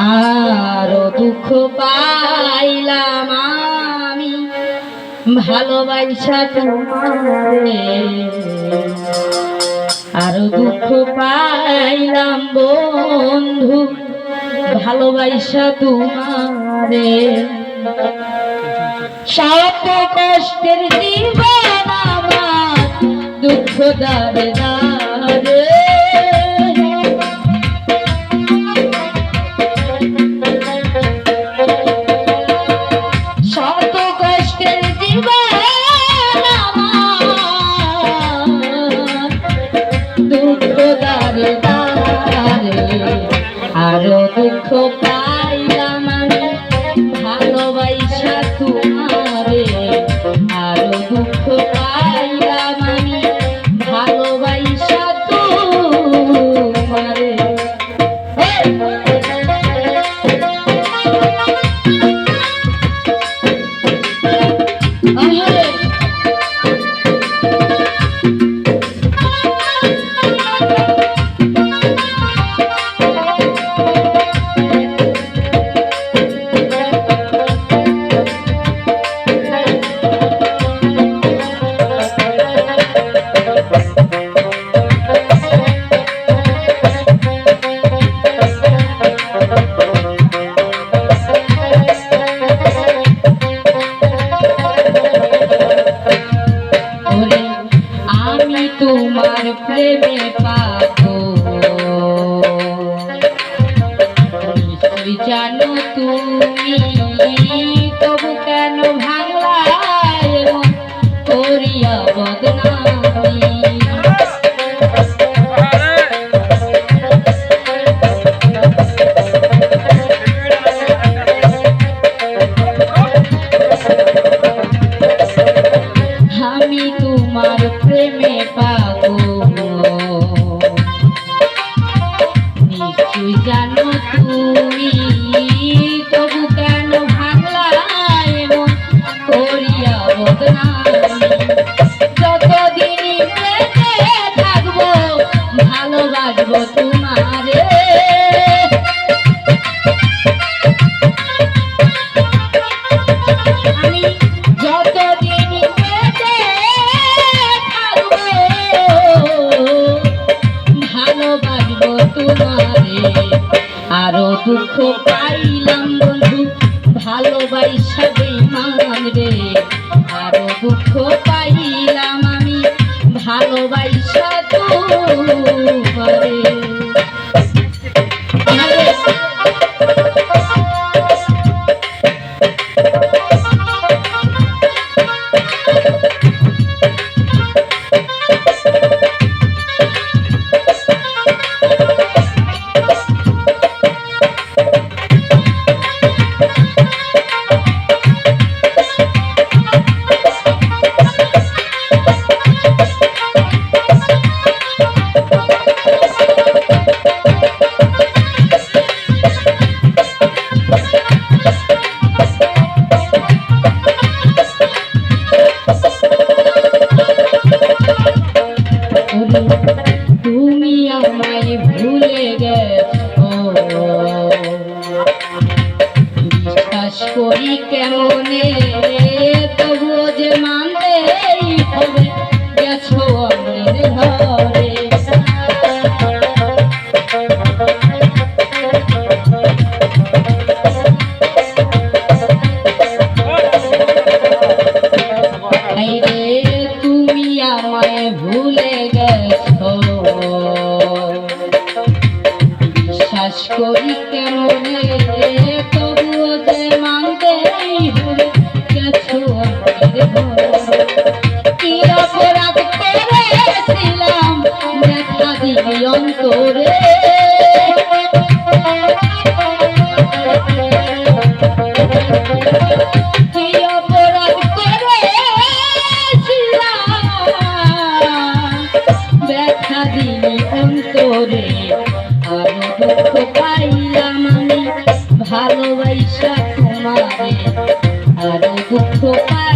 আরও দুঃখ পাইলাম আমি। ভালোবাসা তোমারে। আরও দুঃখ পাইলাম বন্ধু, ভালোবাসা তোমারে। সব কষ্টের জীবন দুঃখ দাবে না। পাইলাম আমি ভালোবাসা তোমারে জানো তুমি তবু নিশ্চয়ই জানো তুমি দুঃখ পাইলাম বন্ধু ভালোবাসা বেমান রে। আরও দুঃখ পাইলাম তুমি আমায় ভুলে গেছো। বিশ্বাস করি কেমনে? তবুও যে হবে, গেছো অন্যের ঘরে। ভুলে গেছো। বিশ্বাস করি আরও দুঃখ পাইলাম